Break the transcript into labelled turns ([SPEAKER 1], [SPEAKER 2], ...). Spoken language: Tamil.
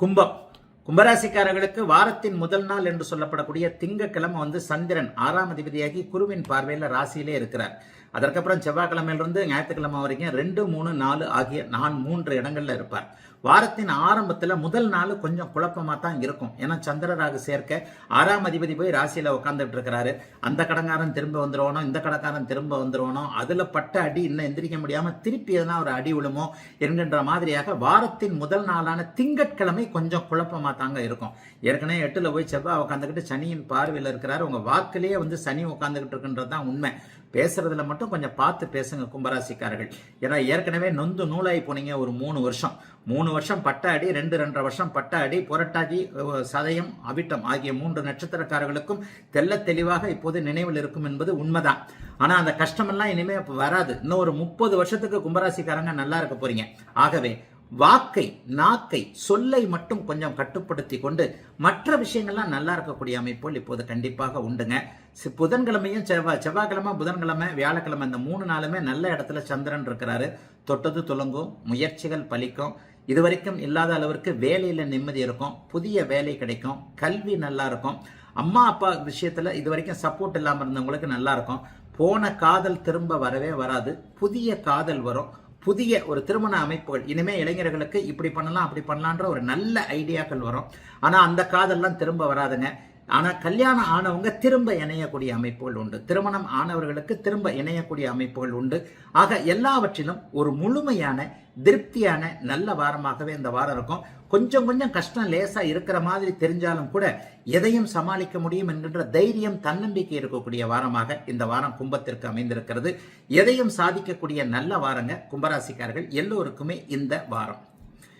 [SPEAKER 1] கும்பம். கும்பராசிக்காரர்களுக்கு வாரத்தின் முதல் நாள் என்று சொல்லப்படக்கூடிய திங்கட்கிழமை வந்து சந்திரன் ஆறாம் அதிபதியாகி குருவின் பார்வையில் ராசியிலே இருக்கிறார். அதற்கப்புறம் செவ்வாய்க்கிழமையிலிருந்து ஞாயிற்றுக்கிழமை வரைக்கும் ரெண்டு மூணு நாலு ஆகிய நான் மூன்று இடங்கள்ல இருப்பார். வாரத்தின் ஆரம்பத்தில் முதல் நாள் கொஞ்சம் குழப்பமாக தான் இருக்கும். ஏன்னா சந்திரராக சேர்க்க ஆறாம் அதிபதி போய் ராசியில் உட்காந்துட்டு இருக்கிறாரு. அந்த கடங்காரன் திரும்ப வந்துருவனோ இந்த கடங்காரன் திரும்ப வந்துருவனோ அதில் பட்ட அடி இன்னும் எந்திரிக்க முடியாமல் திருப்பி எதனா ஒரு அடி விழுமோ என்கின்ற மாதிரியாக வாரத்தின் முதல் நாளான திங்கட்கிழமை கொஞ்சம் குழப்பமாக தாங்க இருக்கும். ஏற்கனவே எட்டில் போய் செவ்வாய் உட்காந்துக்கிட்டு சனியின் பார்வையில் இருக்கிறாரு. உங்கள் வாக்கிலேயே வந்து சனி உட்காந்துக்கிட்டு இருக்குன்றது தான் உண்மை. பேசுறதுல மட்டும் கொஞ்சம் பார்த்து பேசுங்க கும்பராசிக்காரர்கள். ஏன்னா ஏற்கனவே நொந்து நூலாகி போனீங்க ஒரு மூணு வருஷம். மூணு வருஷம் பட்டாடி ரெண்டு ரெண்டரை வருஷம் பட்ட அடி புரட்டாதி சதயம் அவிட்டம் ஆகிய மூன்று நட்சத்திரக்காரர்களுக்கும் தெல்ல தெளிவாக இப்போது நினைவில் இருக்கும் என்பது உண்மைதான். ஆனால் அந்த கஷ்டமெல்லாம் இனிமே இப்போ வராது. இன்னும் ஒரு முப்பது வருஷத்துக்கு கும்பராசிக்காரங்க நல்லா இருக்க போறீங்க. ஆகவே வாக்கை நாக்கை சொல்லை மட்டும் கொஞ்சம் கட்டுப்படுத்தி கொண்டு மற்ற விஷயங்கள்லாம் நல்லா இருக்கக்கூடிய அமைப்புகள் இப்போது கண்டிப்பாக உண்டுங்க. சி- புதன்கிழமையும் செவ்வாய் செவ்வாய்க்கிழமை புதன்கிழமை வியாழக்கிழமை இந்த மூணு நாளுமே நல்ல இடத்துல சந்திரன் இருக்கிறாரு. தொட்டது துலங்கும் முயற்சிகள் பலிக்கும். இது வரைக்கும் இல்லாத அளவிற்கு வேலையில் நிம்மதி இருக்கும் புதிய வேலை கிடைக்கும் கல்வி நல்லா இருக்கும். அம்மா அப்பா விஷயத்தில் இது வரைக்கும் சப்போர்ட் இல்லாமல் இருந்தவங்களுக்கு நல்லா இருக்கும். போன காதல் திரும்ப வரவே வராது. புதிய காதல் வரும். புதிய ஒரு திருமண அமைப்புகள். இனிமே இளைஞர்களுக்கு இப்படி பண்ணலாம் அப்படி பண்ணலான்ற ஒரு நல்ல ஐடியாக்கள் வரும். ஆனால் அந்த காதல்லாம் திரும்ப வராதுங்க. ஆனால் கல்யாணம் ஆனவங்க திரும்ப இணையக்கூடிய அமைப்புகள் உண்டு. திருமணம் ஆனவர்களுக்கு திரும்ப இணையக்கூடிய அமைப்புகள் உண்டு. ஆக எல்லாவற்றிலும் ஒரு முழுமையான திருப்தியான நல்ல வாரமாகவே இந்த வாரம் இருக்கும். கொஞ்சம் கொஞ்சம் கஷ்டம் லேசாக இருக்கிற மாதிரி தெரிஞ்சாலும் கூட எதையும் சமாளிக்க முடியும் என்கின்ற தைரியம் தன்னம்பிக்கை இருக்கக்கூடிய வாரமாக இந்த வாரம் கும்பத்திற்கு அமைந்திருக்கிறது. எதையும் சாதிக்கக்கூடிய நல்ல வாரங்க கும்பராசிக்காரர்கள் எல்லோருக்குமே இந்த வாரம்.